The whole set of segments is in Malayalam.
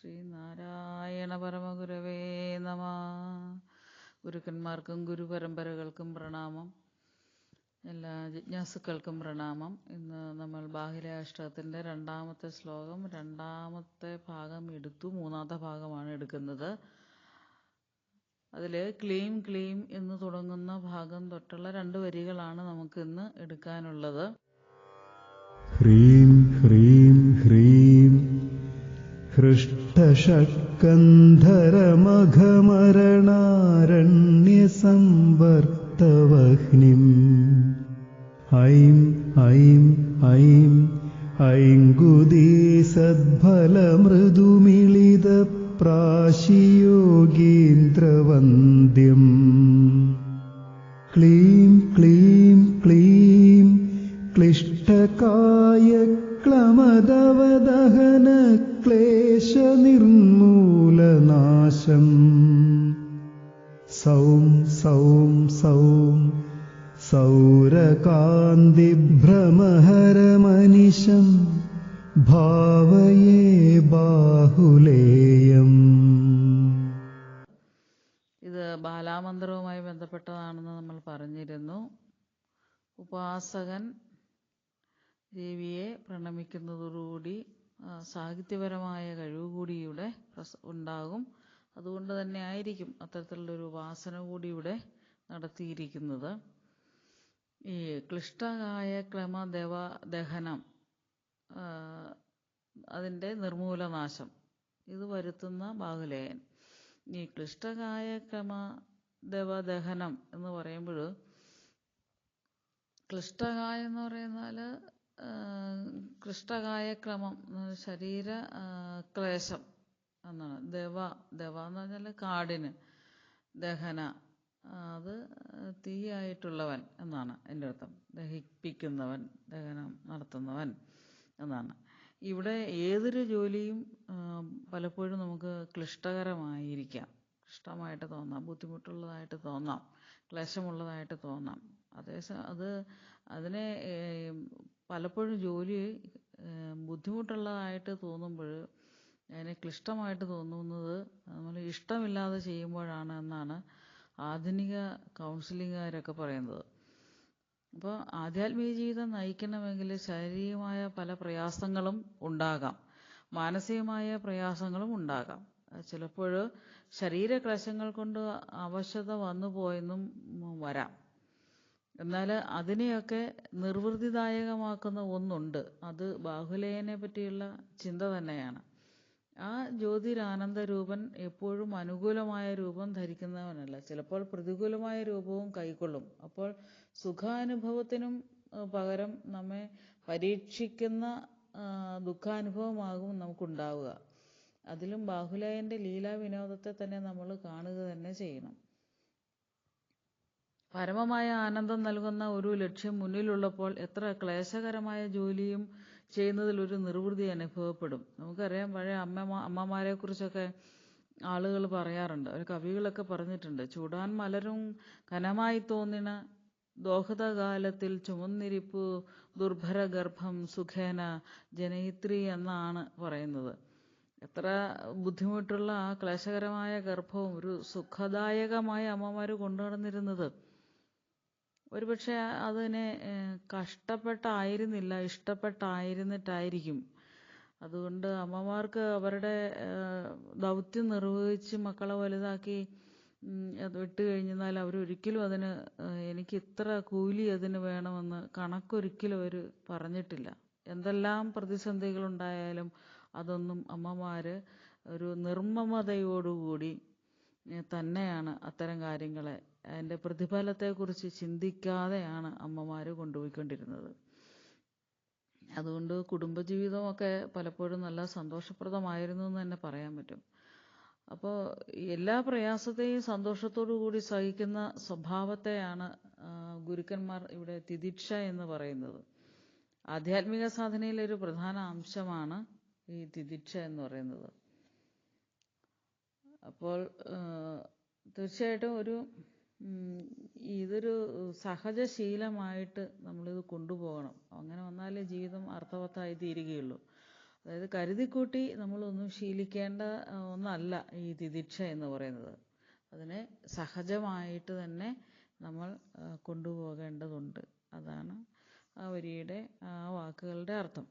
ശ്രീനാരായണ പരമഗുരവേ നമ. ഗുരുക്കന്മാർക്കും ഗുരുപരമ്പരകൾക്കും പ്രണാമം. എല്ലാ ജിജ്ഞാസുക്കൾക്കും പ്രണാമം. ഇന്ന് നമ്മൾ ബാഹിരാഷ്ടത്തിന്റെ രണ്ടാമത്തെ ശ്ലോകം രണ്ടാമത്തെ ഭാഗം എടുത്തു. മൂന്നാമത്തെ ഭാഗമാണ് എടുക്കുന്നത്. അതിൽ ക്ലീം ക്ലീം എന്ന് തുടങ്ങുന്ന ഭാഗം തൊട്ടുള്ള രണ്ട് വരികളാണ് നമുക്ക് ഇന്ന് എടുക്കാനുള്ളത്. ഹ്രീം ഹ്രീം ഹ്രീം. षट्कन्धरमघमरणारण्यसंवर्तवह्निम् ऐं ऐं ऐं ऐङ्गुदिसद्भलमृदुमिलितप्राशियोगीन्द्रवन्द्यम् क्ली ഭഗവദഹന ക്ലേശ നിർമൂലനാശം സൗം സൗം സൗം സൗരകാന്തിഭ്രമഹരമനിശം ഭാവയേ ബാഹുലേയം ഇത് ബാലാമന്ത്രവുമായി ബന്ധപ്പെട്ടതാണെന്ന് നമ്മൾ പറഞ്ഞിരുന്നു ഉപാസകൻ ദേവിയെ പ്രണമിക്കുന്നതോടുകൂടി കൂടി സാഹിത്യപരമായ കഴിവ് കൂടി ഇവിടെ ഉണ്ടാകും. അതുകൊണ്ട് തന്നെ ആയിരിക്കും അത്തരത്തിലുള്ളൊരു ഉപാസന കൂടി ഇവിടെ നടത്തിയിരിക്കുന്നത്. ഈ ക്ലിഷ്ടകായ ക്ലമ ദേവ ദഹനം അതിന്റെ നിർമൂലനാശം ഇത് വരുത്തുന്ന ബാഹുലേയൻ. ഈ ക്ലിഷ്ടകായ ക്രമ ദേവദഹനം എന്ന് പറയുമ്പോൾ ക്ലിഷ്ടകായ എന്ന് പറയുന്നാൽ ക്ലിഷ്ടകായ ക്രമം ശരീര ക്ലേശം എന്നാണ്. ദവ ദവ എന്ന് പറഞ്ഞാൽ കാടിന് ദഹന. അത് തീയായിട്ടുള്ളവൻ എന്നാണ് എന്റെ അർത്ഥം. ദഹിപ്പിക്കുന്നവൻ ദഹനം നടത്തുന്നവൻ എന്നാണ്. ഇവിടെ ഏതൊരു ജോലിയും പലപ്പോഴും നമുക്ക് ക്ലിഷ്ടകരമായിരിക്കാം. ക്ലിഷ്ടമായിട്ട് തോന്നാം ബുദ്ധിമുട്ടുള്ളതായിട്ട് തോന്നാം ക്ലേശമുള്ളതായിട്ട് തോന്നാം. അതേ അത് അതിനെ പലപ്പോഴും ജോലി ബുദ്ധിമുട്ടുള്ളതായിട്ട് തോന്നുമ്പോൾ അതിനെ ക്ലിഷ്ടമായിട്ട് തോന്നുന്നത് നമ്മൾ ഇഷ്ടമില്ലാതെ ചെയ്യുമ്പോഴാണ് എന്നാണ് ആധുനിക കൗൺസിലിങ്ങുകാരൊക്കെ പറയുന്നത്. അപ്പോൾ ആധ്യാത്മിക ജീവിതം നയിക്കണമെങ്കിൽ ശാരീരികമായ പല പ്രയാസങ്ങളും ഉണ്ടാകാം. മാനസികമായ പ്രയാസങ്ങളും ഉണ്ടാകാം. ചിലപ്പോൾ ശരീരക്ലേശങ്ങൾ കൊണ്ട് അവശത വന്നു പോയെന്നും വരാം. എന്നാൽ അതിനെയൊക്കെ നിർവൃതിദായകമാക്കുന്ന ഒന്നുണ്ട്. അത് ബാഹുലേയനെ പറ്റിയുള്ള ചിന്ത തന്നെയാണ്. ആ ജ്യോതിരാനന്ദ രൂപൻ എപ്പോഴും അനുകൂലമായ രൂപം ധരിക്കുന്നവനല്ല. ചിലപ്പോൾ പ്രതികൂലമായ രൂപവും കൈക്കൊള്ളും. അപ്പോൾ സുഖാനുഭവത്തിനും പകരം നമ്മെ പരീക്ഷിക്കുന്ന ദുഃഖാനുഭവമാകും നമുക്കുണ്ടാവുക. അതിലും ബാഹുലയന്റെ ലീലാ വിനോദത്തെ തന്നെ നമ്മൾ കാണുക തന്നെ ചെയ്യണം. പരമമായ ആനന്ദം നൽകുന്ന ഒരു ലക്ഷ്യം മുന്നിലുള്ളപ്പോൾ എത്ര ക്ലേശകരമായ ജോലിയും ചെയ്യുന്നതിൽ ഒരു നിർവൃതി അനുഭവപ്പെടും. നമുക്കറിയാം പഴയ അമ്മ അമ്മമാരെ കുറിച്ചൊക്കെ ആളുകൾ പറയാറുണ്ട്. അവർ കവികളൊക്കെ പറഞ്ഞിട്ടുണ്ട് ചൂടാൻ മലരും കനമായി തോന്നിണ ദോഹതകാലത്തിൽ ചുമന്നിരിപ്പു ദുർഭര ഗർഭം സുഖേന ജനയിത്രി എന്നാണ് പറയുന്നത്. എത്ര ബുദ്ധിമുട്ടുള്ള ആ ക്ലേശകരമായ ഗർഭവും ഒരു സുഖദായകമായ അമ്മമാർ കൊണ്ടു നടന്നിരുന്നത് ഒരുപക്ഷെ അതിനെ കഷ്ടപ്പെട്ടായിരുന്നില്ല ഇഷ്ടപ്പെട്ടായിരുന്നിട്ടായിരിക്കും. അതുകൊണ്ട് അമ്മമാർക്ക് അവരുടെ ദൗത്യം നിർവഹിച്ച് മക്കളെ വലുതാക്കി അത് വിട്ട് കഴിഞ്ഞാൽ അവരൊരിക്കലും അതിന് എനിക്ക് ഇത്ര കൂലി അതിന് വേണമെന്ന് കണക്കൊരിക്കലും അവർ പറഞ്ഞിട്ടില്ല. എന്തെല്ലാം പ്രതിസന്ധികളുണ്ടായാലും അതൊന്നും അമ്മമാർ ഒരു നിർമ്മമതയോടുകൂടി തന്നെയാണ് അത്തരം കാര്യങ്ങളെ അതിന്റെ പ്രതിഫലത്തെക്കുറിച്ച് ചിന്തിക്കാതെയാണ് അമ്മമാർ കൊണ്ടുപോയിക്കൊണ്ടിരുന്നത്. അതുകൊണ്ട് കുടുംബജീവിതമൊക്കെ പലപ്പോഴും നല്ല സന്തോഷപ്രദമായിരുന്നു എന്ന് തന്നെ പറയാൻ പറ്റും. അപ്പോൾ എല്ലാ പ്രയാസത്തെയും സന്തോഷത്തോടു കൂടി സഹിക്കുന്ന സ്വഭാവത്തെയാണ് ഗുരുക്കന്മാർ ഇവിടെ തിദിക്ഷ എന്ന് പറയുന്നത്. ആധ്യാത്മിക സാധനയിലെ ഒരു പ്രധാന അംശമാണ് ഈ തിദിക്ഷ എന്ന് പറയുന്നത്. അപ്പോൾ തീർച്ചയായിട്ടും ഒരു ഇതൊരു സഹജശീലമായിട്ട് നമ്മളിത് കൊണ്ടുപോകണം. അങ്ങനെ വന്നാലേ ജീവിതം അർത്ഥവത്തായി തീരുകയുള്ളൂ. അതായത് കരുതിക്കൂട്ടി നമ്മളൊന്നും ശീലിക്കേണ്ട ഒന്നല്ല ഈ തിദിക്ഷ എന്ന് പറയുന്നത്. അതിനെ സഹജമായിട്ട് തന്നെ നമ്മൾ കൊണ്ടുപോകേണ്ടതുണ്ട്. അതാണ് ആ വരിയുടെ ആ വാക്കുകളുടെ അർത്ഥം.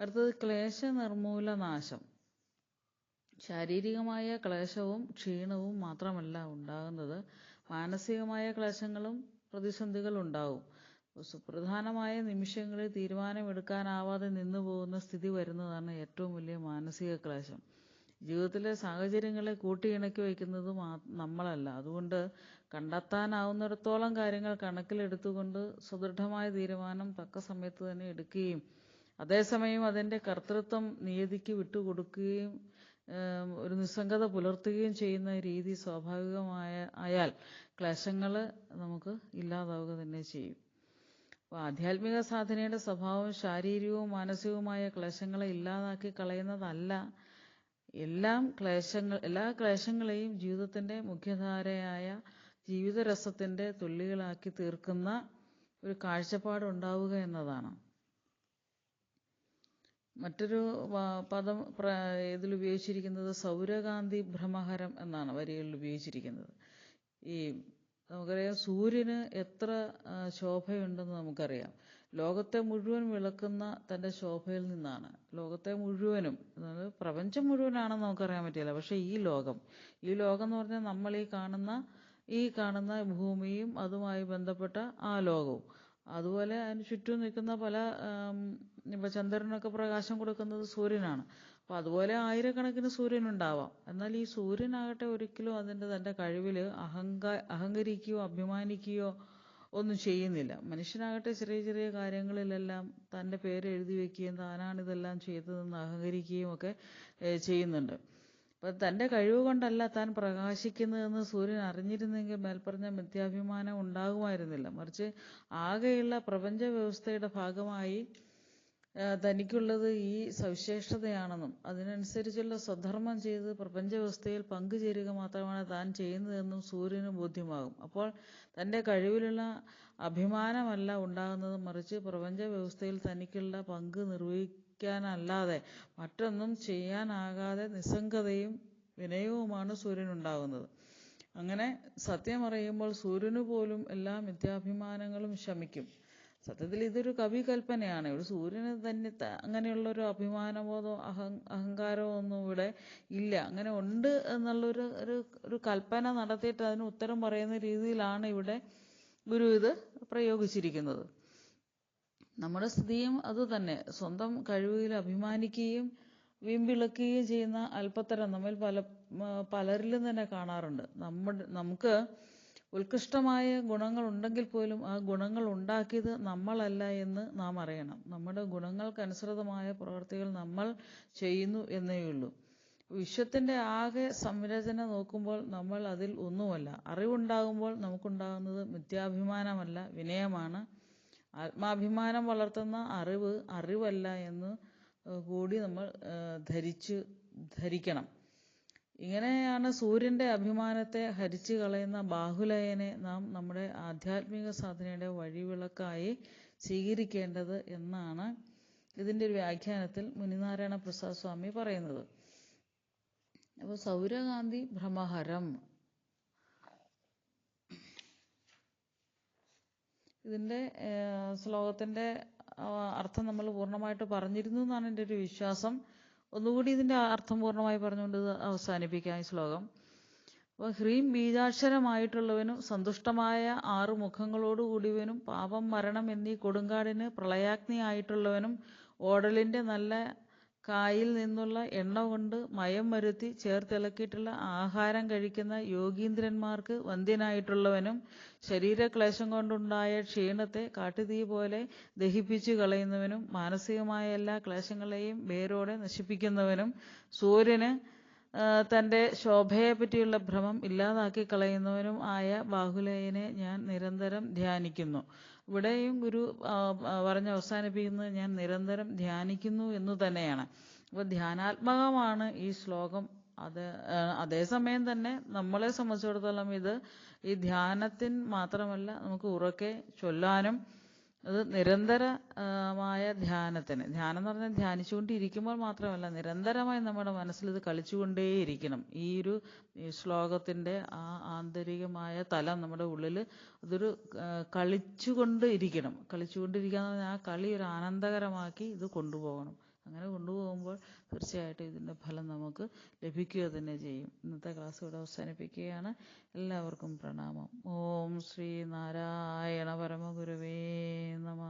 അടുത്തത് ക്ലേശ നിർമൂലനാശം ശാരീരികമായ ക്ലേശവും ക്ഷീണവും മാത്രമല്ല ഉണ്ടാകുന്നത് മാനസികമായ ക്ലേശങ്ങളും പ്രതിസന്ധികളും ഉണ്ടാവും സുപ്രധാനമായ നിമിഷങ്ങളിൽ തീരുമാനമെടുക്കാനാവാതെ നിന്നു പോകുന്ന സ്ഥിതി വരുന്നതാണ് ഏറ്റവും വലിയ മാനസിക ക്ലേശം. ജീവിതത്തിലെ സാഹചര്യങ്ങളെ കൂട്ടിയിണക്കി വയ്ക്കുന്നത് നമ്മളല്ല. അതുകൊണ്ട് കണ്ടെത്താനാവുന്നിടത്തോളം കാര്യങ്ങൾ കണക്കിലെടുത്തുകൊണ്ട് സുദൃഢമായ തീരുമാനം തക്ക സമയത്ത് തന്നെ എടുക്കുകയും അതേസമയം അതിന്റെ കർത്തൃത്വം നിയതിക്ക് വിട്ടുകൊടുക്കുകയും ഒരു നിസ്സംഗത പുലർത്തുകയും ചെയ്യുന്ന രീതി സ്വാഭാവികമായ ആയാൽ ക്ലേശങ്ങൾ നമുക്ക് ഇല്ലാതാവുക തന്നെ ചെയ്യും. അപ്പോൾ ആധ്യാത്മിക സാധനയുടെ സ്വഭാവം ശാരീരികവും മാനസികവുമായ ക്ലേശങ്ങളെ ഇല്ലാതാക്കി കളയുന്നതല്ല. എല്ലാം ക്ലേശങ്ങൾ എല്ലാ ക്ലേശങ്ങളെയും ജീവിതത്തിന്റെ മുഖ്യധാരയായ ജീവിതരസത്തിന്റെ തുള്ളികളാക്കി തീർക്കുന്ന ഒരു കാഴ്ചപ്പാടുണ്ടാവുക എന്നതാണ്. മറ്റൊരു പദം ഇതിൽ ഉപയോഗിച്ചിരിക്കുന്നത് സൗരകാന്തി ഭ്രമഹരം എന്നാണ് വരികളിൽ ഉപയോഗിച്ചിരിക്കുന്നത്. ഈ നമുക്കറിയാം സൂര്യന് എത്ര ശോഭയുണ്ടെന്ന് നമുക്കറിയാം. ലോകത്തെ മുഴുവൻ വിളക്കുന്ന തന്റെ ശോഭയിൽ നിന്നാണ്. ലോകത്തെ മുഴുവനും അതായത് പ്രപഞ്ചം മുഴുവനാണെന്ന് നമുക്കറിയാൻ പറ്റില്ല. പക്ഷേ ഈ ലോകം ഈ ലോകം എന്ന് പറഞ്ഞാൽ നമ്മൾ ഈ കാണുന്ന ഈ കാണുന്ന ഭൂമിയും അതുമായി ബന്ധപ്പെട്ട ആ ലോകവും. അതുപോലെ അതിന് ചുറ്റും നിൽക്കുന്ന പല ഇപ്പൊ ചന്ദ്രനൊക്കെ പ്രകാശം കൊടുക്കുന്നത് സൂര്യനാണ്. അപ്പോൾ അതുപോലെ ആയിരക്കണക്കിന് സൂര്യനുണ്ടാവാം. എന്നാൽ ഈ സൂര്യനാകട്ടെ ഒരിക്കലും അതിന്റെ തന്റെ കഴിവിൽ അഹങ്കാ അഹങ്കരിക്കുകയോ അഭിമാനിക്കുകയോ ഒന്നും ചെയ്യുന്നില്ല. മനുഷ്യനാകട്ടെ ചെറിയ ചെറിയ കാര്യങ്ങളിലെല്ലാം തന്റെ പേര് എഴുതി വെക്കുകയും താനാണ് ഇതെല്ലാം ചെയ്തതെന്ന് അഹങ്കരിക്കുകയും ഒക്കെ ചെയ്യുന്നുണ്ട്. അപ്പം തന്റെ കഴിവ് കൊണ്ടല്ല താൻ പ്രകാശിക്കുന്നതെന്ന് സൂര്യൻ അറിഞ്ഞിരുന്നെങ്കിൽ മേൽപ്പറഞ്ഞ മിഥ്യാഭിമാനം ഉണ്ടാകുമായിരുന്നില്ല. മറിച്ച് ആകെയുള്ള പ്രപഞ്ച വ്യവസ്ഥയുടെ ഭാഗമായി തനിക്കുള്ളത് ഈ സവിശേഷതയാണെന്നും അതിനനുസരിച്ചുള്ള സ്വധർമ്മം ചെയ്ത് പ്രപഞ്ചവ്യവസ്ഥയിൽ പങ്കുചേരുക മാത്രമാണ് താൻ ചെയ്യുന്നതെന്നും സൂര്യന് ബോധ്യമാകും. അപ്പോൾ തന്റെ കഴിവിലുള്ള അഭിമാനമല്ല ഉണ്ടാകുന്നത് മറിച്ച് പ്രപഞ്ച വ്യവസ്ഥയിൽ തനിക്കുള്ള പങ്ക് നിർവഹിക്കാനല്ലാതെ മറ്റൊന്നും ചെയ്യാനാകാതെ നിസ്സംഗതയും വിനയവുമാണ് സൂര്യനുണ്ടാകുന്നത്. അങ്ങനെ സത്യമറിയുമ്പോൾ സൂര്യനു പോലും എല്ലാ മിഥ്യാഭിമാനങ്ങളും ശമിക്കും. സത്യത്തിൽ ഇതൊരു കവി കൽപ്പനയാണ് ഒരു സൂര്യന് തന്നെ ത- അങ്ങനെയുള്ള ഒരു അഭിമാനബോധമോ അഹം അഹങ്കാരമോ ഒന്നും ഇവിടെ ഇല്ല. അങ്ങനെ ഉണ്ട് എന്നുള്ളൊരു ഒരു ഒരു കൽപ്പന നടത്തിയിട്ട് അതിന് ഉത്തരം പറയുന്ന രീതിയിലാണ് ഇവിടെ ഗുരു ഇത് പ്രയോഗിച്ചിരിക്കുന്നത്. നമ്മുടെ സ്ഥിതിയും അതുതന്നെ സ്വന്തം കഴിവിൽ അഭിമാനിക്കുകയും വീമ്പിളക്കുകയും ചെയ്യുന്ന അല്പത്തരം നമ്മൾ പല പലരിലും തന്നെ കാണാറുണ്ട്. നമ്മുടെ നമുക്ക് ഉത്കൃഷ്ടമായ ഗുണങ്ങൾ ഉണ്ടെങ്കിൽ പോലും ആ ഗുണങ്ങൾ ഉണ്ടാക്കിയത് നമ്മളല്ല എന്ന് നാം അറിയണം. നമ്മുടെ ഗുണങ്ങൾക്കനുസൃതമായ പ്രവർത്തികൾ നമ്മൾ ചെയ്യുന്നു എന്നേ ഉള്ളൂ. വിശ്വത്തിന്റെ ആകെ സംരചന നോക്കുമ്പോൾ നമ്മൾ അതിൽ ഒന്നുമല്ല. അറിവുണ്ടാകുമ്പോൾ നമുക്കുണ്ടാകുന്നത് മിഥ്യാഭിമാനമല്ല വിനയമാണ്. ആത്മാഭിമാനം വളർത്തുന്ന അറിവ് അറിവല്ല എന്ന് കൂടി നമ്മൾ ധരിച്ചു ധരിക്കണം. ഇങ്ങനെയാണ് സൂര്യന്റെ അഭിമാനത്തെ ഹരിച്ചു കളയുന്ന ബാഹുലയനെ നാം നമ്മുടെ ആധ്യാത്മിക സാധനയുടെ വഴിവിളക്കായി സ്വീകരിക്കേണ്ടത് എന്നാണ് ഇതിന്റെ ഒരു വ്യാഖ്യാനത്തിൽ മുനിനാരായണ പ്രസാദ് സ്വാമി പറയുന്നത്. അപ്പോൾ സൗരകാന്തി ഭ്രമഹരം. ഇതിന്റെ ആ, അർത്ഥം നമ്മൾ പൂർണമായിട്ട് പറഞ്ഞിരുന്നു എന്നാണ് എന്റെ ഒരു വിശ്വാസം. ഒന്നുകൂടി ഇതിന്റെ അർത്ഥം പൂർണമായി പറഞ്ഞുകൊണ്ട് അവസാനിപ്പിക്കാം ഈ ശ്ലോകം. അപ്പോൾ ഹ്രീം ബീജാക്ഷരമായിട്ടുള്ളവനും സന്തുഷ്ടമായ ആറു മുഖങ്ങളോടുകൂടിയവനും പാപം മരണം എന്നീ കൊടുങ്കാടിന് പ്രളയാഗ്നി ആയിട്ടുള്ളവനും ഓടലിന്റെ നല്ല കായിൽ നിന്നുള്ള എണ്ണ കൊണ്ട് മയം വരുത്തി ചേർത്തിളക്കിയിട്ടുള്ള ആഹാരം കഴിക്കുന്ന യോഗീന്ദ്രന്മാർക്ക് വന്ധ്യനായിട്ടുള്ളവനും ശരീരക്ലേശം കൊണ്ടുണ്ടായ ക്ഷീണത്തെ കാട്ടുതീ പോലെ ദഹിപ്പിച്ചു കളയുന്നവനും മാനസികമായ എല്ലാ ക്ലേശങ്ങളെയും വേരോടെ നശിപ്പിക്കുന്നവനും സൂര്യന് തന്റെ ശോഭയെ പറ്റിയുള്ള ഭ്രമം ഇല്ലാതാക്കി കളയുന്നവനും ആയ ബാഹുലേയനെ ഞാൻ നിരന്തരം ധ്യാനിക്കുന്നു. ഇവിടെയും ഗുരു പറഞ്ഞ് അവസാനിപ്പിക്കുന്നത് ഞാൻ നിരന്തരം ധ്യാനിക്കുന്നു എന്ന് തന്നെയാണ്. അപ്പോൾ ധ്യാനാത്മകമാണ് ഈ ശ്ലോകം. അത് അതേസമയം തന്നെ നമ്മളെ സംബന്ധിച്ചിടത്തോളം ഇത് ഈ ധ്യാനത്തിന് മാത്രമല്ല നമുക്ക് ഉറക്കെ ചൊല്ലാനും അത് നിരന്തരമായ ധ്യാനത്തിന്. ധ്യാനം എന്ന് പറഞ്ഞാൽ ധ്യാനിച്ചുകൊണ്ടിരിക്കുമ്പോൾ മാത്രമല്ല നിരന്തരമായി നമ്മുടെ മനസ്സിൽ ഇത് കളിച്ചുകൊണ്ടേയിരിക്കണം. ഈ ഒരു ശ്ലോകത്തിന്റെ ആ ആന്തരികമായ തലം നമ്മുടെ ഉള്ളിൽ അതൊരു കളിച്ചുകൊണ്ട് ഇരിക്കണം കളിച്ചുകൊണ്ടിരിക്കുക എന്ന് പറഞ്ഞാൽ ആ കളി ഒരു ആനന്ദകരമാക്കി ഇത് കൊണ്ടുപോകണം. അങ്ങനെ കൊണ്ടുപോകുമ്പോൾ തീർച്ചയായിട്ടും ഇതിന്റെ ഫലം നമുക്ക് ലഭിക്കുക തന്നെ ചെയ്യും. ഇന്നത്തെ ക്ലാസ് ഇവിടെ അവസാനിപ്പിക്കുകയാണ്. എല്ലാവർക്കും പ്രണാമം. ഓം ശ്രീ നാരായണ പരമഗുരുവേ നമ.